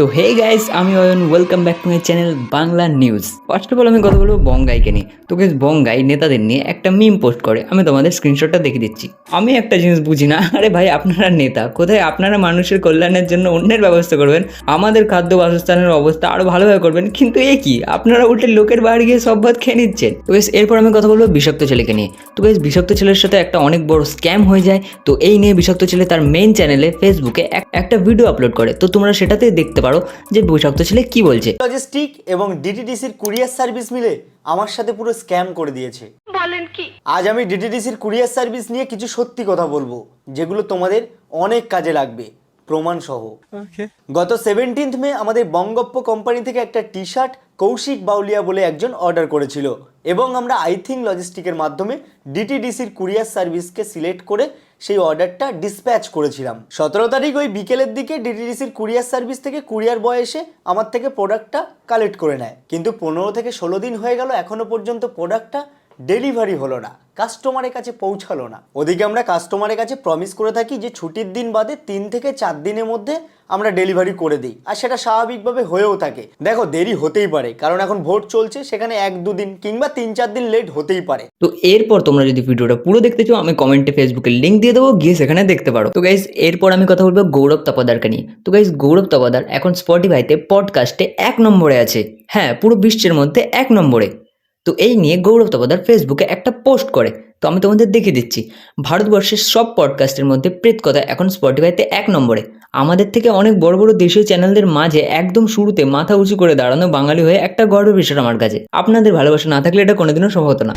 তো hey guys, আমি Ayan welcome back to my channel Bangla news first of all আমি কথা বলব বঙ্গাইকে নিয়ে। তো গাইস বঙ্গাই নেতাদের নিয়ে একটা মিম পোস্ট করে, আমি তোমাদের স্ক্রিনশটটা দেখে দিচ্ছি। আমি একটা জিনিস বুঝি না, আরে ভাই, আপনারা নেতা, কোথায় আপনারা মানুষের কল্যাণের জন্য অন্যের ব্যবস্থা করবেন? আমাদের খাদ্য বাসস্থানের অবস্থা আরও ভালোভাবে করবেন, কিন্তু এ কি? আপনারা উল্টে লোকের বাড়ি গিয়ে সব ভাত খেয়ে নিচ্ছেন। তো গাইস এরপর আমি কথা বলব বিষাক্ত ছেলেকে নিয়ে। তো গাইস বিষাক্ত ছেলের সাথে একটা অনেক বড় স্ক্যাম হয়ে যায়। তো এই নিয়ে বিষাক্ত ছেলে তার মেইন চ্যানেলে ফেসবুকে এক- একটা ভিডিও আপলোড করে। তো তোমরা সেটাতে দেখতে পারো। যে বিষাক্ত ছেলে কি বলছে? লজিস্টিক এবং ডিটিডিসির কুরিয়ার সার্ভিস মিলে আমার সাথে পুরো স্ক্যাম করে দিয়েছে। বলেন কি? আজ আমি ডিটিডিসির কুরিয়ার সার্ভিস নিয়ে কিছু সত্যি কথা বলব যেগুলো তোমাদের অনেক কাজে লাগবে প্রমাণ সহ গত সেভেন্টিন্থ মে আমাদের বঙ্গপ্প কোম্পানি থেকে একটা টি শার্ট কৌশিক বাউলিয়া বলে একজন অর্ডার করেছিল। এবং আমরা আইথিং লজিস্টিকের মাধ্যমে ডিটিডিসির কুরিয়ার সার্ভিসকে সিলেক্ট করে সেই অর্ডারটা ডিসপ্যাচ করেছিলাম। সতেরো তারিখ ওই বিকেলের দিকে ডিটিডিসির কুরিয়ার সার্ভিস থেকে কুরিয়ার বয় এসে আমার থেকে প্রোডাক্টটা কালেক্ট করে নেয়। কিন্তু পনেরো থেকে ষোলো দিন হয়ে গেল এখনও পর্যন্ত প্রোডাক্টটা ডেলিভারি হলো না, কাস্টমারের কাছে পৌঁছালো না। ওদিকে আমরা কাস্টমারের কাছে প্রমিস করে থাকি যে ছুটির দিন বাদে তিন থেকে চার দিনের মধ্যে আমরা ডেলিভারি করে দিই। আর সেটা স্বাভাবিকভাবে হয়েও থাকে। দেখো, দেরি হতেই পারে, কারণ এখন ভোট চলছে, সেখানে এক দুদিন কিংবা তিন চার দিন লেট হতেই পারে। তো এরপর তোমরা যদি ভিডিওটা পুরো দেখতে চাও, আমি কমেন্টে ফেসবুকে লিঙ্ক দিয়ে দেবো, গিয়ে সেখানে দেখতে পারো। তো গাইজ এরপর আমি কথা বলব গৌরব তপাদারকে নিয়ে। তো গাইজ গৌরব তপাদার এখন স্পটিফাইতে পডকাস্টে এক নম্বরে আছে। হ্যাঁ পুরো বিশ্বের মধ্যে এক নম্বরে। তো এই নিয়ে গৌরব তপদার ফেসবুকে একটা পোস্ট করে। তো আমি তোমাদের দেখে দিচ্ছি। ভারতবর্ষের সব পডকাস্টের মধ্যে প্রেতকথা এখন স্পটিফাইতে এক নম্বরে। আমাদের থেকে অনেক বড় বড় দেশীয় চ্যানেলদের মাঝে একদম শুরুতে মাথা উঁচু করে দাঁড়ানো বাঙালি হয়ে একটা গর্বের বিষয় আমার কাছে। আপনাদের ভালোবাসা না থাকলে এটা কোনোদিনও সম্ভব না।